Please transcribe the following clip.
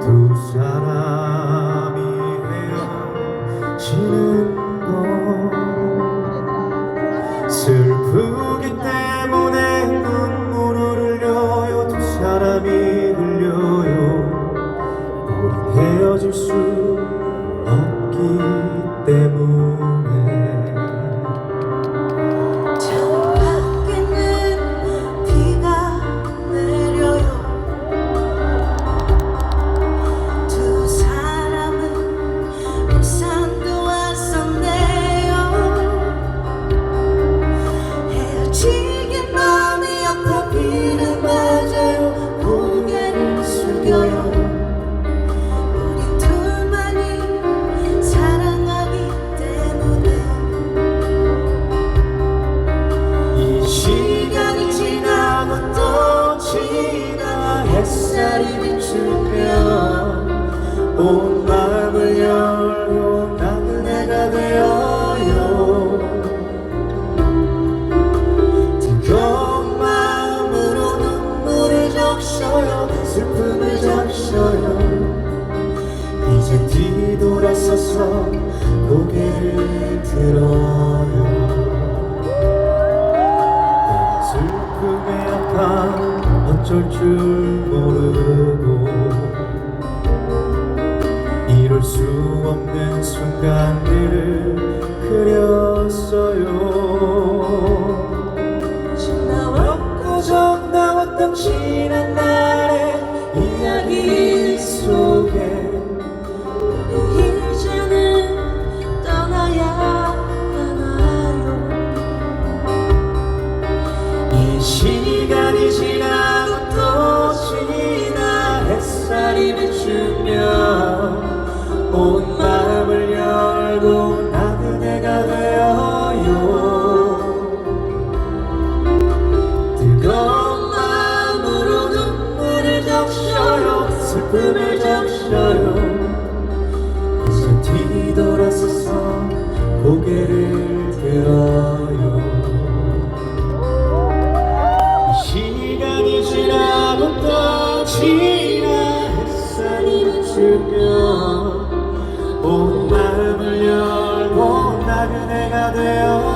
두 사람이 헤어지는 것. 슬프기 때문에 눈물을 흘려요. 두 사람이 흘려요. 우리 헤어질 수 없기 때문에 햇살이 비추면 온 마음을 열고 나그네가 되어요. 뜨거운 마음으로 눈물을 적셔요. 슬픔을 적셔요. 이제 뒤돌아서서 고개를 들어요. 슬픔에 아파 어쩔 줄 모르고 이룰 수 없는 순간들을 그렸어요. 지나왔고 정나왔던 지난 날의 이야기 속에 이제는 떠나야 하나요? 이 시간 햇살이 비추며 온 마음을 열고 나그네가 되어요. 뜨거운 마음으로 눈물을 적셔요. 슬픔을 적셔요. 이제 뒤돌아서서 고개를 열고 나그네가 되어